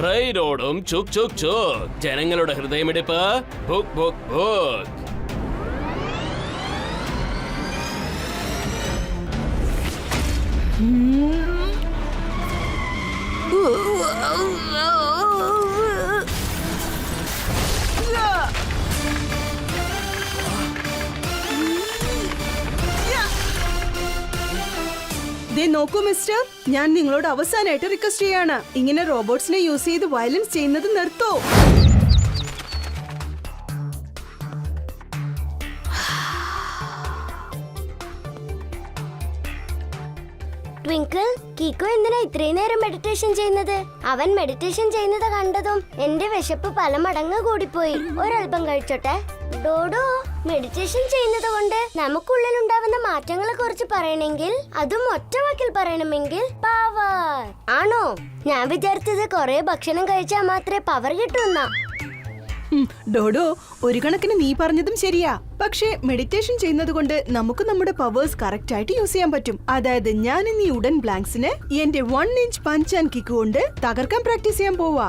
Try റോഡും ചുക് ചുക് ചുക് ജനങ്ങളുടെ ഹൃദയമിടിപ്പ്. ഭുക് ഭുക് ബുക്ക് നോക്കൂ മിസ്റ്റർ ഞാൻ നിങ്ങളോട് അവസാനമായിട്ട് റിക്വസ്റ്റ് ചെയ്യാണ്. ഇങ്ങനെ റോബോട്ട്സിനെ യൂസ് ചെയ്ത് വയലൻസ് ചെയ്യുന്നത് നിർത്തോ. ട്വിങ്കിൾ കീക്കോ എന്തിനാ ഇത്രയും നേരം മെഡിറ്റേഷൻ ചെയ്യുന്നത്? അവൻ മെഡിറ്റേഷൻ ചെയ്യുന്നത് കണ്ടതും എന്റെ വിശപ്പ് പല മടങ്ങ് കൂടിപ്പോയി. ഒരൽപം കഴിച്ചോട്ടെ. ഡോഡോ മെഡിറ്റേഷൻ ചെയ്യുന്നത് കൊണ്ട് നമുക്കുള്ളിൽ ഉണ്ടാവുന്ന മാറ്റങ്ങളെ കുറിച്ച് പറയണമെങ്കിൽ അതും ഒറ്റ വാക്കിൽ പറയണമെങ്കിൽ പവർ ആണോ? ഞാൻ വിചാരിച്ചത് കുറെ ഭക്ഷണം കഴിച്ചാൽ മാത്രമേ പവർ കിട്ടുന്ന. ഡോഡോ ഒരു കണക്കിന് നീ പറഞ്ഞതും ശരിയാ. പക്ഷേ മെഡിറ്റേഷൻ ചെയ്യുന്നത് കൊണ്ട് നമുക്ക് നമ്മുടെ പവേഴ്സ് കറക്റ്റ് ആയിട്ട് യൂസ് ചെയ്യാൻ പറ്റും. അതായത് ഞാൻ ഇനി ഈ ഉടൻ ബ്ലാങ്ക്സിന് എന്റെ one inch punch and kick കൊണ്ട് തകർക്കാൻ പ്രാക്ടീസ് ചെയ്യാൻ പോവാ.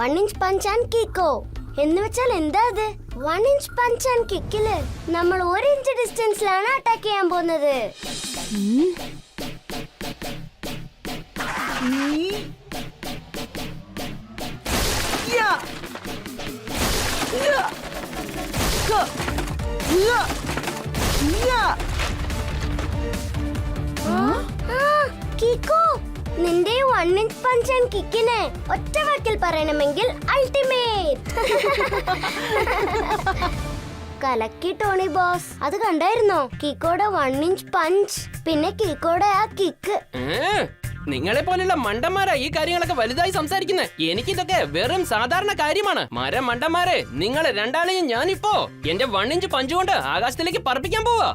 വൺ ഇഞ്ച് പഞ്ച് ആൻഡ് കിക്കോ എന്ന് വെച്ചാൽ എന്താ അത് വൺ ഇഞ്ച് പഞ്ച് ആൻഡ് കിക്കിൽ നമ്മൾ ഒരു ഇഞ്ച് ഡിസ്റ്റൻസിലാണ് അറ്റാക്ക് ചെയ്യാൻ പോകുന്നത് യാ. യാ. ക. യാ. യാ. ആ, കിക്കോ നിന്റെ വൺ ഇഞ്ച് പഞ്ച് ആൻഡ് കിക്കിന് ഒറ്റ വാക്കിൽ പറയണമെങ്കിൽ അൾട്ടിമേറ്റ് കലക്കി ടോണി ബോസ്. അത് കണ്ടായിരുന്നോ? കിക്കോടെ വൺ ഇഞ്ച് പഞ്ച് പിന്നെ കിക്കോടെ ആ കിക്ക് നിങ്ങളെ പോലെയുള്ള മണ്ടന്മാരാ ഈ കാര്യങ്ങളൊക്കെ വലുതായി സംസാരിക്കുന്നത് എനിക്കിതൊക്കെ വെറും സാധാരണ കാര്യമാണ്. മരം മണ്ടന്മാരെ നിങ്ങളെ രണ്ടാളെയും ഞാനിപ്പോ എന്റെ വൺ ഇഞ്ച് പഞ്ചുകൊണ്ട് ആകാശത്തിലേക്ക് പറപ്പിക്കാൻ പോവാ.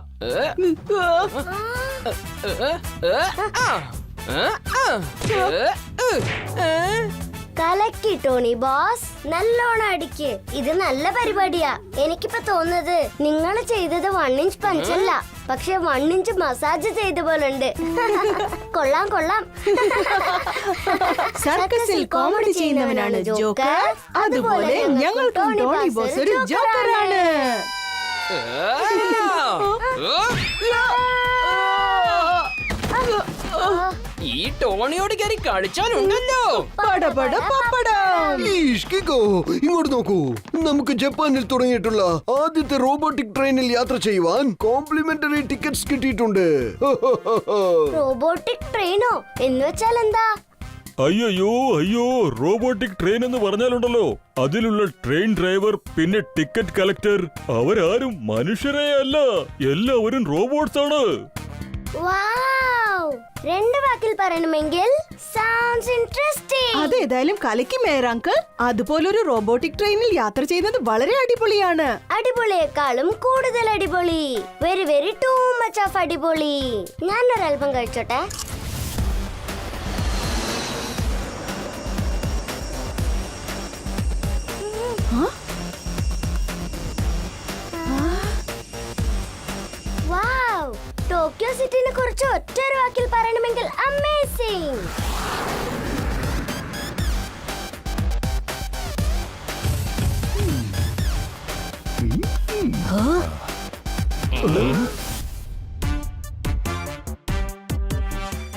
കലക്കി ടോണി ബോസ്. നല്ലോണം അടിക്ക്. ഇത് നല്ല പരിപാടിയാ. എനിക്കിപ്പോ തോന്നുന്നത് നിങ്ങൾ ചെയ്തത് വൺ ഇഞ്ച് പഞ്ചല്ല പക്ഷെ വൺ ഇഞ്ച് മസാജ് ചെയ്ത പോലെ ഉണ്ട്. കൊള്ളാം കൊള്ളാം. സർക്കസിൽ കോമഡി ചെയ്യുന്നവനാണ് ജോക്കർ. അതുപോലെ ഞങ്ങൾ ടോണി ബോസ് ഒരു ജോക്കറാണ്. ഈ ടോണിയോട് കയറി കളിച്ചാലുണ്ടല്ലോ. ഇങ്ങോട്ട് നോക്കൂ. നമുക്ക് ജപ്പാനിൽ തുടങ്ങിയിട്ടുള്ള ആദ്യത്തെ റോബോട്ടിക് ട്രെയിനിൽ യാത്ര ചെയ്യുവാൻ കോംപ്ലിമെന്ററി ടിക്കറ്റ്സ് കിട്ടിയിട്ടുണ്ട്. റോബോട്ടിക് ട്രെയിനോ? എന്ന് വെച്ചാൽ എന്താ? അയ്യോ അയ്യോ റോബോട്ടിക് ട്രെയിൻ എന്ന് പറഞ്ഞാലുണ്ടല്ലോ. അതിലുള്ള ട്രെയിൻ ഡ്രൈവർ പിന്നെ ടിക്കറ്റ് കളക്ടർ അവരാരും മനുഷ്യരെയല്ല എല്ലാവരും റോബോട്ട്സ് ആണ് രണ്ട് വാക്കിൽ പറയണമെങ്കിൽ സൗണ്ട്സ് ഇൻട്രസ്റ്റിംഗ് അതേതായാലും കലക്കി മേയർ അങ്കിൾ അതുപോലൊരു റോബോട്ടിക് ട്രെയിനിൽ യാത്ര ചെയ്യുന്നത് വളരെ അടിപൊളിയാണ്. അടിപൊളിയേക്കാളും കൂടുതൽ അടിപൊളി. Very very too much of അടിപൊളി. ഞാൻ ഒരല്പം കഴിച്ചോട്ടെ? വാവ് സിറ്റിനെ കുറിച്ച് ഒറ്റ ഒരു വാക്കിൽ പറയണമെങ്കിൽ അമേസിംഗ്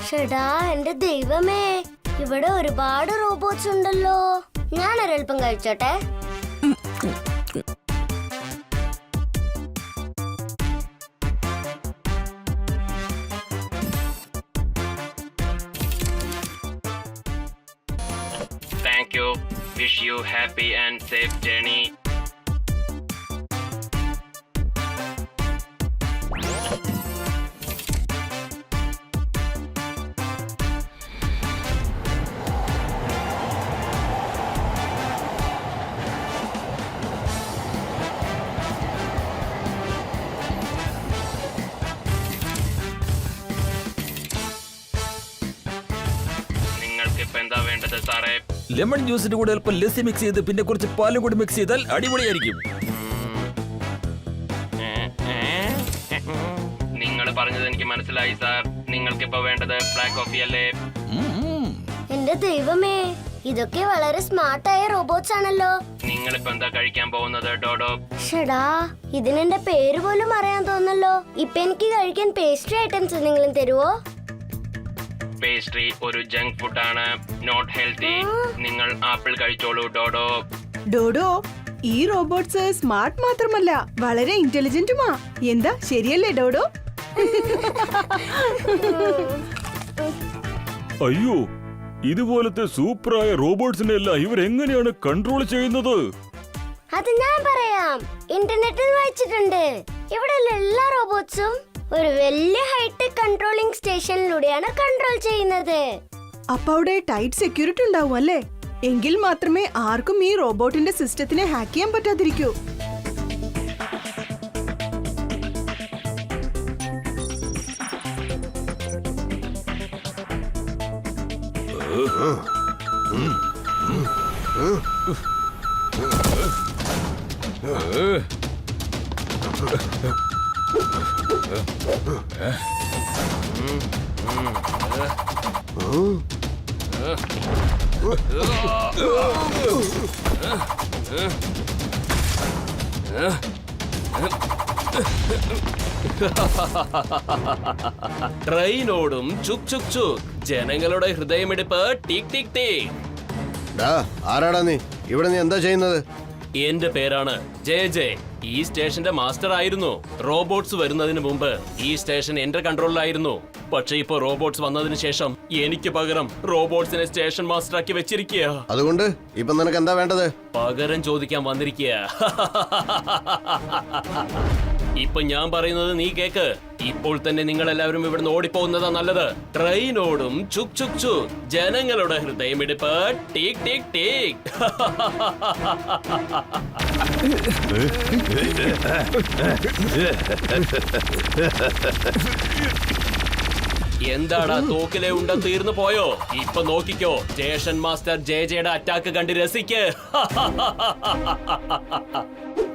ഷടാ എന്റെ ദൈവമേ ഇവിടെ ഒരുപാട് റോബോട്ട്സ് ഉണ്ടല്ലോ. ഞാൻ ഒരൽപ്പം കഴിച്ചോട്ടെ. You. Wish you happy and safe journey. Lemon ജ്യൂസിന്റെ കൂടെ അല്പം ലസ്സി മിക്സ് ചെയ്ത് പിന്നെ കുറച്ച് പാലും കൂടി മിക്സ് ചെയ്താൽ അടിപൊളിയായിരിക്കും. നിങ്ങൾ പറഞ്ഞത് എനിക്ക് മനസ്സിലായി സാർ നിങ്ങൾക്ക് ഇപ്പൊ വേണ്ടത് ബ്ലാക്ക് കോഫി അല്ലേ. എന്റെ ദൈവമേ ഇതൊക്കെ വളരെ സ്മാർട്ടായ റോബോട്ട്സ് ആണല്ലോ. നിങ്ങളിപ്പോ എന്താ കഴിക്കാൻ പോകുന്നത് ഡോഡോ? ഷടാ ഇതിനെന്റെ പേര് പോലും അറിയാൻ തോന്നല്ലോ. ഇപ്പൊ എനിക്ക് കഴിക്കാൻ പേസ്ട്രി ഐറ്റംസ് എന്തെങ്കിലും തരുവോ? പേസ്ട്രി ഒരു ജങ്ക് ഫുഡ് ആണ്. നോട്ട് ഹെൽത്തി നിങ്ങൾ ആപ്പിൾ കഴിച്ചോളൂ ഡോഡോ. ഡോഡോ ഈ റോബോട്ട്സ് സ്മാർട്ട് മാത്രമല്ല വളരെ ഇന്റലിജന്റുമാ എന്താ ശരിയല്ലേ ഡോഡോ? അയ്യോ ഇതുപോലത്തെ സൂപ്പറായ റോബോട്ട്സിനെ എല്ലാം ഇവരെങ്ങനെയാണ് കൺട്രോൾ ചെയ്യുന്നത്? അത് ഞാൻ പറയാം. ഇന്റർനെറ്റിൽ വായിച്ചിട്ടുണ്ട്. ഇവിടെയുള്ള എല്ലാ റോബോട്ട്സും ഒരു വലിയ ഹൈടെക് കൺട്രോളിംഗ് സ്റ്റേഷനിലൂടെയാണ് കൺട്രോൾ ചെയ്യുന്നത് അപ്പൊ അവിടെ ടൈറ്റ് സെക്യൂരിറ്റി ഉണ്ടാവും അല്ലേ എങ്കിൽ മാത്രമേ ആർക്കും ഈ റോബോട്ടിന്റെ സിസ്റ്റത്തിനെ ഹാക്ക് ചെയ്യാൻ പറ്റാതിരിക്കൂ ട്രെയിനോടും ചുക് ചുക് ചുക്. ജനങ്ങളുടെ ഹൃദയമെടുപ്പ് ടിക് ടിക് ടിക്. ആരാടാ നീ? ഇവിടെ നീ എന്താ ചെയ്യുന്നത്? എന്റെ പേരാണ് ജയ ജയ് ഈ സ്റ്റേഷന്റെ മാസ്റ്റർ ആയിരുന്നു. റോബോട്ട്സ് വരുന്നതിന് മുമ്പ് ഈ സ്റ്റേഷൻ എന്റെ കൺട്രോളിലായിരുന്നു. പക്ഷേ ഇപ്പൊ റോബോട്ട്സ് വന്നതിന് ശേഷം എനിക്ക് പകരം റോബോട്ട്സിനെ സ്റ്റേഷൻ മാസ്റ്റർ ആക്കി വെച്ചിരിക്കുക അതുകൊണ്ട് ഇപ്പൊ നിനക്ക് എന്താ വേണ്ടത്? പകരം ചോദിക്കാൻ വന്നിരിക്കുക ഇപ്പൊ ഞാൻ പറയുന്നത് നീ കേക്ക്. ഇപ്പോൾ തന്നെ നിങ്ങൾ എല്ലാവരും ഇവിടുന്ന് ഓടിപ്പോകുന്നതാ നല്ലത്. ട്രെയിനോടും ചുക് ചുക് ചു ജനങ്ങളുടെ ഹൃദയമിടിപ്പ് ടീക് ടീക് ടീക്. എന്താടാ തോക്കിലെ ഉണ്ട തീർന്നു പോയോ? ഇപ്പൊ നോക്കിക്കോ. സ്റ്റേഷൻ മാസ്റ്റർ ജെ ജെയുടെ അറ്റാക്ക് കണ്ട് രസിക്ക്.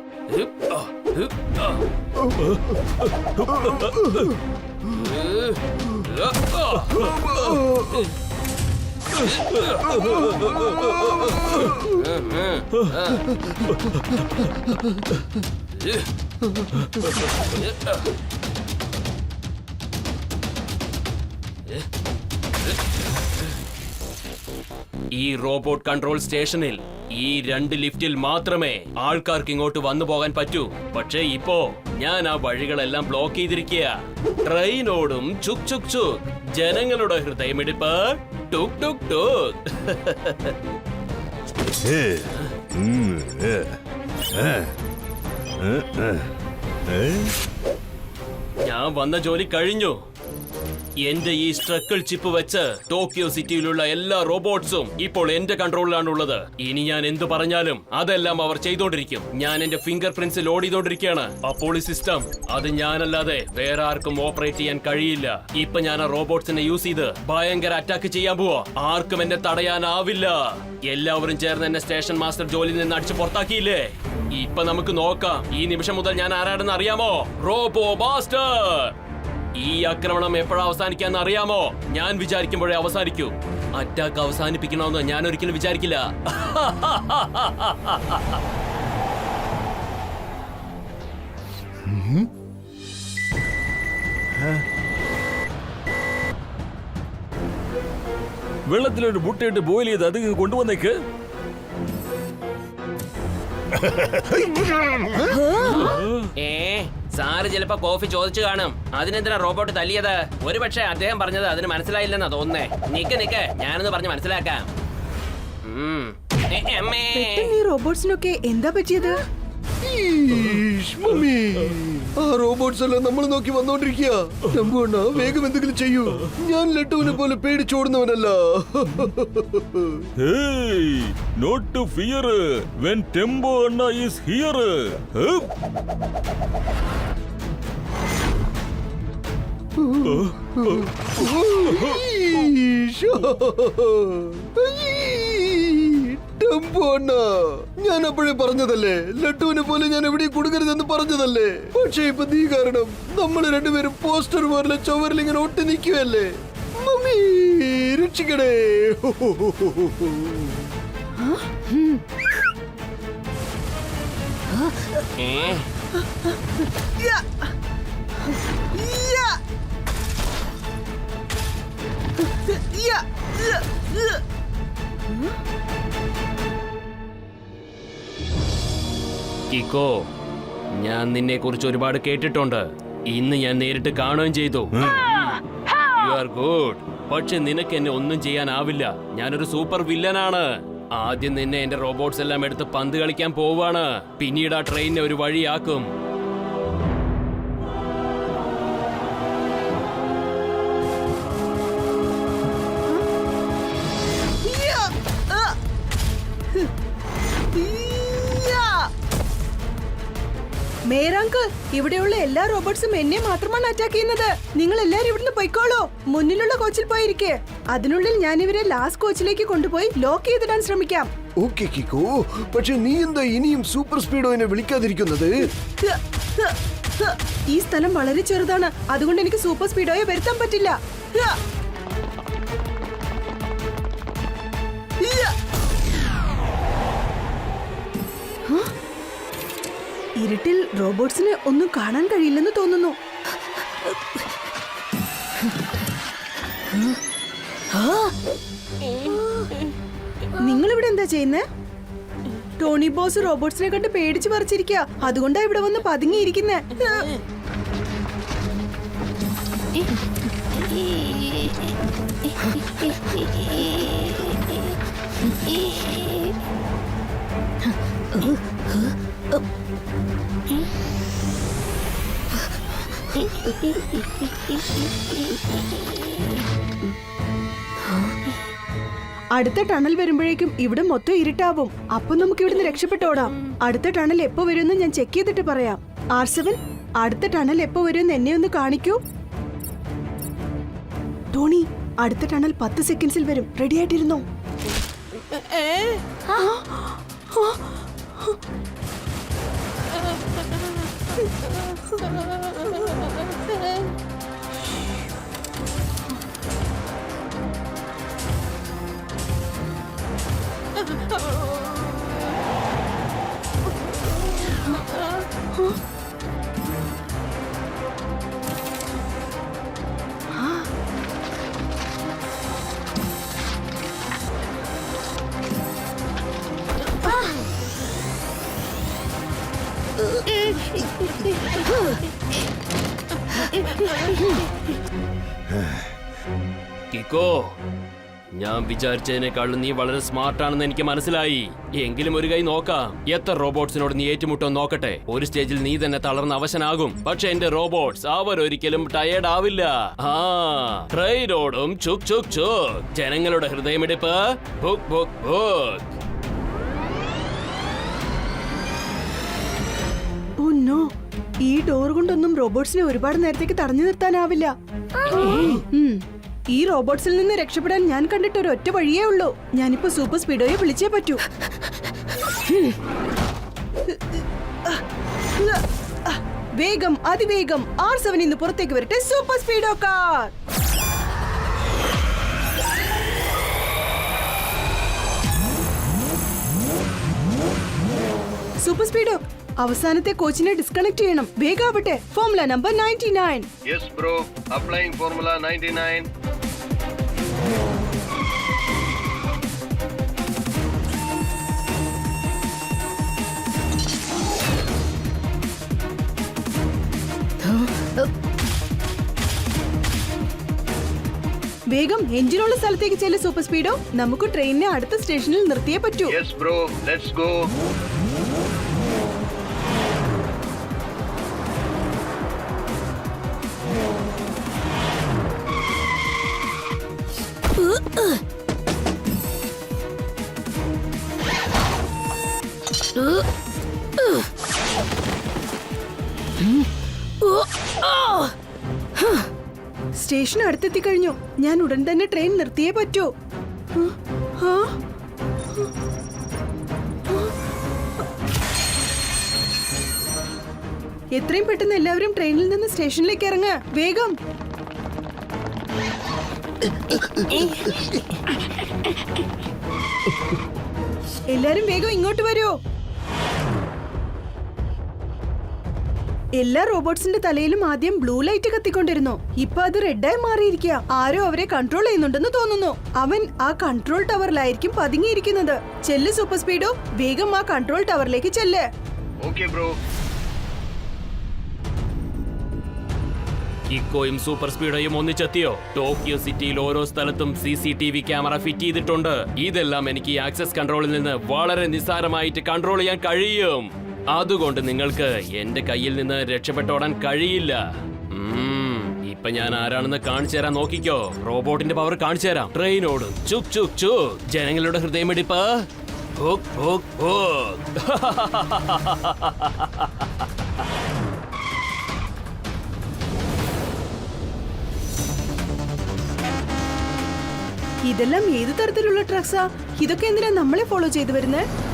ഈ റോബോട്ട് കൺട്രോൾ സ്റ്റേഷനിൽ ഈ രണ്ട് ലിഫ്റ്റിൽ മാത്രമേ ആൾക്കാർക്ക് ഇങ്ങോട്ട് വന്നു പോകാൻ പറ്റൂ. പക്ഷേ ഇപ്പോ ഞാൻ ആ വഴികളെല്ലാം ബ്ലോക്ക് ചെയ്തിരിക്കുക ട്രെയിനോടും ചുക് ചുക് ചുക്. ജനങ്ങളുടെ ഹൃദയമിടിപ്പ് ടുക് ടുക് ടുക്. ഞാൻ വന്ന ജോലി കഴിഞ്ഞു. എന്റെ ഈ സ്ട്രക്കിൾ ചിപ്പ് വെച്ച് ടോക്കിയോ സിറ്റിയിലുള്ള എല്ലാ റോബോട്ട്സും ഇപ്പോൾ എന്റെ കൺട്രോളിലാണുള്ളത്. ഇനി ഞാൻ എന്തു പറഞ്ഞാലും അതെല്ലാം അവർ ചെയ്തോണ്ടിരിക്കും. ഞാൻ എന്റെ ഫിംഗർ ലോഡ് ചെയ്തോണ്ടിരിക്കുകയാണ് അപ്പോൾ ഈ സിസ്റ്റം അത് ഞാനല്ലാതെ വേറെ ആർക്കും ഓപ്പറേറ്റ് ചെയ്യാൻ കഴിയില്ല. ഇപ്പൊ ഞാൻ ആ റോബോട്ട്സിനെ യൂസ് ചെയ്ത് ഭയങ്കര അറ്റാക്ക് ചെയ്യാൻ പോവാ. ആർക്കും എന്നെ തടയാനാവില്ല. എല്ലാവരും ചേർന്ന് എന്നെ സ്റ്റേഷൻ മാസ്റ്റർ ജോലിയിൽ നിന്ന് അടിച്ചു പുറത്താക്കിയില്ലേ? ഇപ്പൊ നമുക്ക് നോക്കാം. ഈ നിമിഷം മുതൽ ഞാൻ ആരാടെന്ന് അറിയാമോ? റോബോ മാസ്റ്റർ ഈ ആക്രമണം എപ്പോഴാ അവസാനിക്കാന്ന് അറിയാമോ? ഞാൻ വിചാരിക്കുമ്പോഴേ അവസാനിക്കൂ. അറ്റാക്ക് അവസാനിപ്പിക്കണമെന്ന് ഞാൻ ഒരിക്കലും വിചാരിക്കില്ല. വെള്ളത്തിലൊരു മുട്ടയിട്ട് ബോയിൽ ചെയ്ത് അത് കൊണ്ടുവന്നേക്ക്. ഏ സാറ് ചിലപ്പോ കോഫി ചോദിച്ചു കാണും. അതിനെന്തിനാ റോബോട്ട് തല്ലിയത്? ഒരുപക്ഷെ അദ്ദേഹം പറഞ്ഞത് അതിന് മനസ്സിലായില്ലെന്നാ തോന്നുന്നേ. നിക്ക് നിക്ക്. ഞാനൊന്ന് പറഞ്ഞ് മനസ്സിലാക്കാം. ഉം. അമ്മേ. പെട്ടെന്ന് ഈ റോബോട്ട്സിനൊക്കെ എന്താ പറ്റിയത്? ഈഷ്, മമ്മി. ആ റോബോട്ട്സ് എല്ലാം നമ്മൾ നോക്കി വന്നോണ്ടിരിക്കുക നമ്പുണ്ണ വേഗം എന്തെങ്കിലും ചെയ്യൂ. ഞാൻ ലട്ടുവിനെ പോലെ പേടിച്ചോടുന്നവനല്ല. വെൻ ടെമ്പോ അണ്ണ ഈസ് ഹിയർ ഈഷ്, ഈ, ടെമ്പോ അണ്ണ ഞാൻ അപ്പോഴേ പറഞ്ഞതല്ലേ ലട്ടുവിനെ പോലെ ഞാൻ എവിടെയും കൊടുക്കരുതെന്ന് പറഞ്ഞതല്ലേ? പക്ഷേ ഇപ്പൊ നീ കാരണം നമ്മൾ രണ്ടുപേരും പോസ്റ്റർ പോലെ ചുവരിൽ ഇങ്ങനെ ഒട്ടി നിൽക്കുകയല്ലേ? മമ്മി രക്ഷിക്കണേ. ഏ? കിക്കോ ഞാൻ നിന്നെ കുറിച്ച് ഒരുപാട് കേട്ടിട്ടുണ്ട്. ഇന്ന് ഞാൻ നേരിട്ട് കാണുകയും ചെയ്തു. യു ആർ ഗുഡ് പക്ഷെ നിനക്ക് എന്നെ ഒന്നും ചെയ്യാനാവില്ല. ഞാനൊരു സൂപ്പർ വില്ലനാണ് ആദ്യം നിന്നെ എന്റെ റോബോട്ട്സ് എല്ലാം എടുത്ത് പന്ത് കളിക്കാൻ പോവാണ് പിന്നീട് ആ ട്രെയിനിനെ ഒരു വഴിയാക്കും. മേരാങ്ക് ഇവിടെയുള്ള എല്ലാ റോബോട്ട്സും എന്നെ മാത്രമാണ് അറ്റാക്ക് ചെയ്യുന്നത്. നിങ്ങൾ എല്ലാരും ഇവിടുന്ന് പൊയ്ക്കോളൂ. മുന്നിലുള്ള കോച്ചിൽ പോയിരിക്കെ. അതിനുള്ളിൽ ഞാൻ ഇവരെ ലാസ്റ്റ് കോച്ചിലേക്ക് കൊണ്ടുപോയി ലോക്ക് ചെയ്തിടാൻ ശ്രമിക്കാം. Okay Kiko. പക്ഷെ നീ എന്താ ഇനിയും സൂപ്പർ സ്പീഡോനെ വിളിക്കാതിരിക്കുന്നത്. ഈ സ്ഥലം വളരെ ചെറുതാണ്. അതുകൊണ്ട് എനിക്ക് സൂപ്പർ സ്പീഡോയെ വരുത്താൻ പറ്റില്ല. ഇരുട്ടിൽ റോബോട്ട്സിന് ഒന്നും കാണാൻ കഴിയില്ലെന്ന് തോന്നുന്നു. നിങ്ങൾ ഇവിടെ എന്താ ചെയ്യുന്നേ? ടോണി ബോസ് റോബോട്ട്സിനെ കണ്ട് പേടിച്ചു പറിച്ചിരിക്കുക അതുകൊണ്ടാ ഇവിടെ വന്ന് പതുങ്ങിയിരിക്കുന്നേ. അടുത്ത ടണൽ വരുമ്പോഴേക്കും ഇവിടെ മൊത്തം ഇരുട്ടാവും. അപ്പൊ നമുക്ക് ഇവിടുന്ന് രക്ഷപ്പെട്ടോടാം അടുത്ത ടണൽ എപ്പോ വരുമെന്ന് ഞാൻ ചെക്ക് ചെയ്തിട്ട് പറയാം. ആർസവൻ അടുത്ത ടണൽ എപ്പോ വരുമെന്ന് എന്നെ ഒന്ന് കാണിക്കൂ. ടോണി അടുത്ത ടണൽ പത്ത് സെക്കൻഡ്സിൽ വരും. റെഡി ആയിട്ടിരുന്നോ? すごい。വിചാരിച്ചതിനേക്കാളും നീ വളരെ സ്മാർട്ടാണെന്ന് എനിക്ക് മനസ്സിലായി. എങ്കിലും ഒരു കൈ നോക്കാം. എത്ര റോബോട്ട്സിനോട് നീ ഏറ്റുമുട്ടോ നോക്കട്ടെ. ഒരു സ്റ്റേജിൽ നീ തന്നെ തളർന്ന് അവശനാകും. പക്ഷെ എന്റെ റോബോട്ട്സ് അവരൊരിക്കലും ടയേർഡ് ആവില്ല. ആ ട്രെയിനോടും ചുക് ചുക് ചുക്. ജനങ്ങളുടെ ഹൃദയമിടിപ്പ്. Book book book no. ഈ ഡോർ കൊണ്ടൊന്നും റോബോട്ട്സിനെ ഒരുപാട് നേരത്തേക്ക് തടഞ്ഞു നിർത്താനാവില്ല. ഈ റോബോട്ട്സിൽ നിന്ന് രക്ഷപ്പെടാൻ ഞാൻ കണ്ടിട്ട് ഒരു ഒറ്റ വഴിയേ ഉള്ളൂ. ഞാനിപ്പോ സൂപ്പർ സ്പീഡോയെ വിളിച്ചേ പറ്റൂ. വേഗം അതിവേഗം ആർ സെവൻ ഇന്ന് പുറത്തേക്ക് വരട്ടെ. Super speedo car. Super speedo അവസാനത്തെ കോച്ചിനെ ഡിസ്കണക്ട് ചെയ്യണം. വേഗാവട്ടെ formula number ninety nine. Bro applying formula Formula വേഗം എഞ്ചിനുള്ള സ്ഥലത്തേക്ക് ചെല്ല സൂപ്പർ സ്പീഡോ നമുക്ക് ട്രെയിനിനെ അടുത്ത സ്റ്റേഷനിൽ നിർത്തിയേ പറ്റൂ Huh? bro. Let's go. Station അടുത്തെത്തി കഴിഞ്ഞു ഞാൻ ഉടൻ തന്നെ ട്രെയിൻ നിർത്തിയേ പറ്റൂ? എത്രയും പെട്ടെന്ന് എല്ലാവരും ട്രെയിനിൽ നിന്ന് സ്റ്റേഷനിലേക്ക് ഇറങ്ങ. വേഗം. എല്ലാരും വേഗം ഇങ്ങോട്ട് വരൂ. എല്ലാ റോബോട്ട്സിന്റെ തലയിലും ആദ്യം ബ്ലൂ ലൈറ്റ് കത്തിക്കൊണ്ടിരുന്നു. ഇപ്പൊ അത് റെഡായി മാറിയിരിക്കുക. ആരോ അവരെ കൺട്രോൾ ചെയ്യുന്നുണ്ടെന്ന് തോന്നുന്നു. അവൻ ആ കൺട്രോൾ ടവറിലായിരിക്കും പതുങ്ങിയിരിക്കുന്നത്. ചെല്ല് സൂപ്പർ സ്പീഡോ വേഗം ആ കൺട്രോൾ ടവറിലേക്ക് ചെല്ല്. ഇക്കോയും സൂപ്പർ സ്പീഡോയും ഒന്നിച്ചെത്തിയോ? ടോക്കിയോ സിറ്റിയിൽ ഓരോ സ്ഥലത്തും C C T V camera fit ചെയ്തിട്ടുണ്ട്. ഇതെല്ലാം എനിക്ക് ആക്സസ് കൺട്രോളിൽ നിന്ന് വളരെ നിസ്സാരമായിട്ട് കൺട്രോൾ ചെയ്യാൻ കഴിയും. അതുകൊണ്ട് നിങ്ങൾക്ക് എന്റെ കയ്യിൽ നിന്ന് രക്ഷപ്പെട്ടോടാൻ കഴിയില്ല. ഇപ്പൊ ഞാൻ ആരാണെന്ന് കാണിച്ചു തരാൻ നോക്കിക്കോ. റോബോട്ടിന്റെ പവർ കാണിച്ചു തരാം. ട്രെയിനോട്. ചുക് ചുക് ചുക്. ജനങ്ങളുടെ ഹൃദയമിടിപ്പ്. ഹുക്. ഇതെല്ലാം ഏത് തരത്തിലുള്ള ട്രക്സാ ഇതൊക്കെ എന്തിനാ നമ്മളെ ഫോളോ ചെയ്തു വരുന്നത്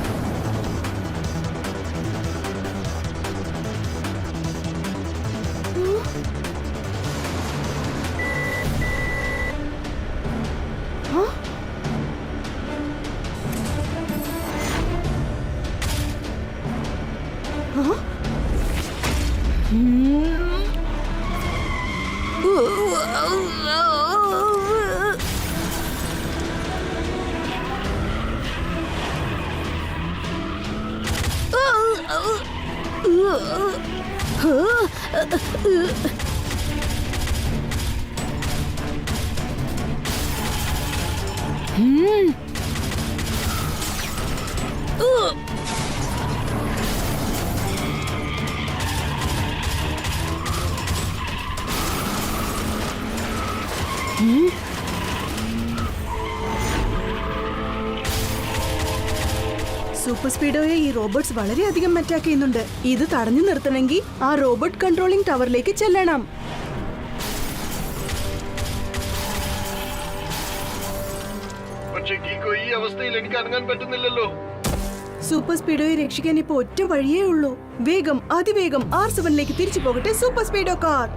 സൂപ്പർ റോബോട്ട്സ് വളരെയധികം അറ്റാക്ക് ചെയ്യുന്നുണ്ട് ഇത് തടഞ്ഞു നിർത്തണമെങ്കിൽ ആ റോബോട്ട് കൺട്രോളിംഗ് ടവറിലേക്ക് ചെല്ലണം. പക്ഷേ ഈ അവസ്ഥയിൽ എനിക്ക് അനങ്ങാൻ പറ്റുന്നില്ലല്ലോ. സൂപ്പർ സ്പീഡോയെ രക്ഷിക്കാൻ ഇപ്പൊ ഒറ്റ വഴിയേ ഉള്ളൂ. വേഗം അതിവേഗം ആർ സെവനിലേക്ക് തിരിച്ചു പോകട്ടെ സൂപ്പർ സ്പീഡോ കാർ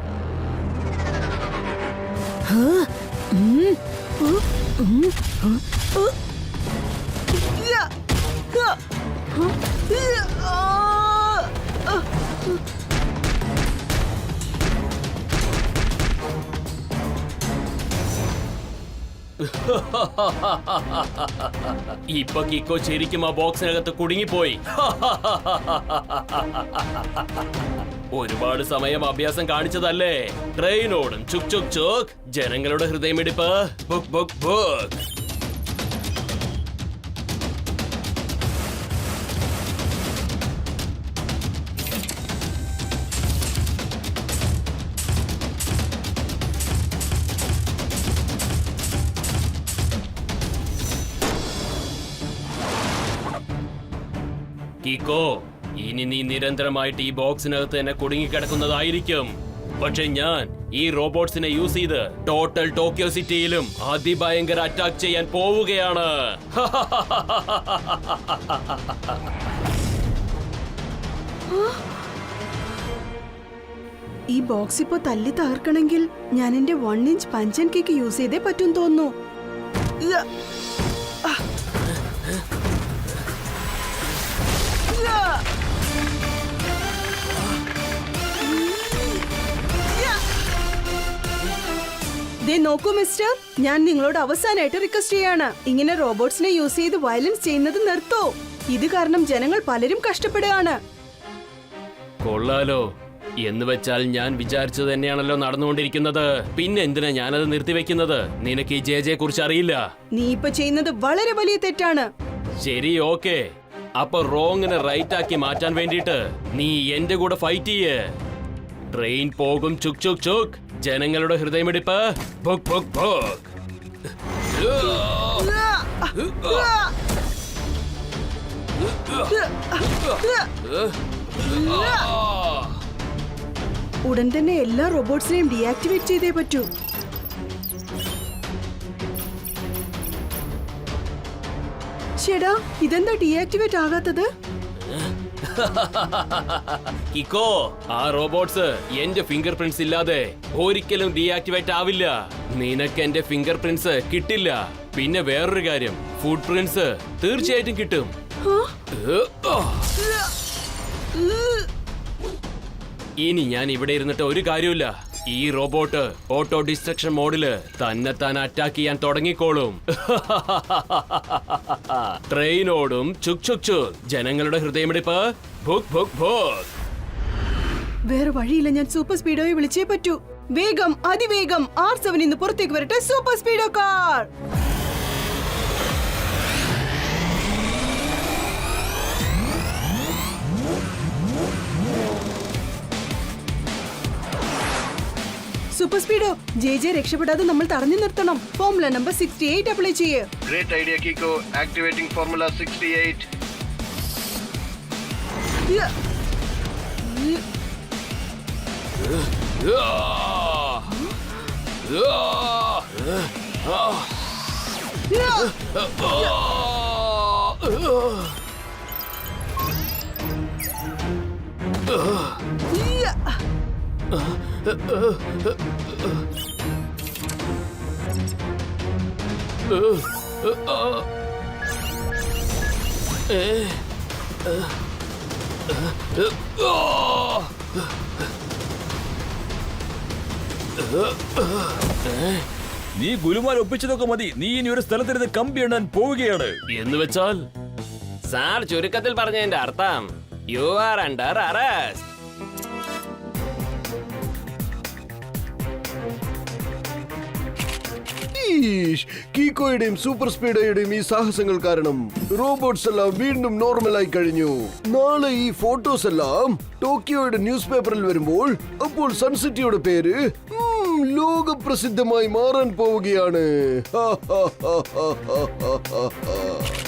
ഇപ്പൊ കിക്കോ ശരിക്കും ആ ബോക്സിനകത്ത് കുടുങ്ങിപ്പോയി. ഒരുപാട് സമയം അഭ്യാസം കാണിച്ചതല്ലേ? ട്രെയിനോടും ചുക് ചുക് ചുക് ജനങ്ങളുടെ ഹൃദയമിടിപ്പ്. ബുക്ക് ബുക്ക് ബുക്ക് നിരന്തരമായിട്ട് ഈ ബോക്സിനകത്ത് തന്നെ കുടുങ്ങിക്കിടക്കുന്നതായിരിക്കും. പക്ഷെ ഞാൻ ഈ റോബോട്ട്സിനെ യൂസ് ചെയ്ത് ടോട്ടൽ ടോക്കിയോ സിറ്റിയിലും അതിഭയങ്കര അറ്റാക്ക് ചെയ്യാൻ പോവുകയാണ്. ഈ ബോക്സ് ഇപ്പൊ തല്ലി തകർക്കണമെങ്കിൽ ഞാൻ എന്റെ one inch punch and kick use ചെയ്തേ പറ്റും തോന്നുന്നു. ദേ നോക്കൂ മിസ്റ്റർ ഞാൻ നിങ്ങളോട് അവസാനമായിട്ട് റിക്വസ്റ്റ് ചെയ്യാണ്. ഇങ്ങനെ റോബോട്ട്സിനെ യൂസ് ചെയ്ത് വയലൻസ് ചെയ്യുന്നത് നിർത്തോ. ഇത് കാരണം ജനങ്ങൾ പലരും കഷ്ടപ്പെടുകയാണ്. കൊള്ളാലോ. എന്ന് വെച്ചാൽ ഞാൻ വിചാരിച്ചത് തന്നെയാണല്ലോ നടന്നുകൊണ്ടിരിക്കുന്നത്. പിന്നെ എന്തിനാ ഞാനത് നിർത്തിവെക്കുന്നത്? നിനക്ക് ഈ ജെ ജെ കുറിച്ച് അറിയില്ല? നീ ഇപ്പൊ ചെയ്യുന്നത് വളരെ വലിയ തെറ്റാണ്. ശരി ഓക്കെ അപ്പൊ റോങ്ങിനെ റൈറ്റ് ആക്കി മാറ്റാൻ വേണ്ടിട്ട് നീ എന്റെ കൂടെ ഫൈറ്റ് ചെയ്യ്. ട്രെയിൻ പോകും. ചുക് ചുക് ചുക് ജനങ്ങളുടെ ഹൃദയമിടിപ്പ്. ഉടൻ തന്നെ എല്ലാ റോബോട്ട്സിനെയും ഡീആക്ടിവേറ്റ് ചെയ്തേ പറ്റൂ. ചേടാ ഇതെന്താ ഡീആക്ടിവേറ്റ് ആകാത്തത്? കിക്കോ ആ റോബോട്ട്സ് എന്റെ ഫിംഗർ പ്രിന്റ്സ് ഇല്ലാതെ ഒരിക്കലും ഡീആക്ടിവേറ്റ് ആവില്ല. നിനക്ക് എന്റെ ഫിംഗർ പ്രിന്റ്സ് കിട്ടില്ല. പിന്നെ വേറൊരു കാര്യം ഫുഡ് പ്രിന്റ്സ് തീർച്ചയായിട്ടും കിട്ടും. ഇനി ഞാൻ ഇവിടെ ഇരുന്നിട്ട് ഒരു കാര്യമില്ല ഈ റോബോട്ട് ഓട്ടോ ഡിസ്ട്രക്ഷൻ മോഡിൽ തന്നെത്താൻ അറ്റാക്ക് ചെയ്യാൻ തുടങ്ങിക്കോളും. ട്രെയിനോടും ചുക് ചുക് ചു ജനങ്ങളുടെ ഹൃദയമിടിപ്പ്. ഭുക് ഭുക് ഭുക്. വേറെ വഴിയില്ല ഞാൻ സൂപ്പർ സ്പീഡോയെ വിളിച്ചേ പറ്റൂ. വേഗം അതിവേഗം. ആർ സെവൻ ഇന്ന് പുറത്തേക്ക് വരട്ടെ. Super speedo car super speedo J J രക്ഷപ്പെടാതെ നമ്മൾ തടഞ്ഞു നിർത്തണം. Formula number sixty eight apply ചെയ്യേ idea, Kiko. Activating Formula 68. നീ ഗുലുമാൽ ഒപ്പിച്ചതൊക്കെ മതി. നീ ഇനി ഒരു സ്ഥലത്തിരുന്ന് കമ്പി എണ്ണാൻ പോവുകയാണ്. എന്ന് വെച്ചാൽ സാർ ചുരുക്കത്തിൽ പറഞ്ഞതിന്റെ അർത്ഥം യു ആർ അണ്ടർ അറസ്റ്റ് ഈഷ്, കീക്കോയുടെയും സൂപ്പർ സ്പീഡോയുടെയും ഈ സാഹസങ്ങൾ കാരണം റോബോട്ട്സ് എല്ലാം വീണ്ടും നോർമൽ ആയി കഴിഞ്ഞു. നാളെ ഈ ഫോട്ടോസ് എല്ലാം ടോക്കിയോയുടെ ന്യൂസ് പേപ്പറിൽ വരുമ്പോൾ അപ്പോൾ സൺസിറ്റിയുടെ പേര് ലോക പ്രസിദ്ധമായി മാറാൻ പോവുകയാണ്.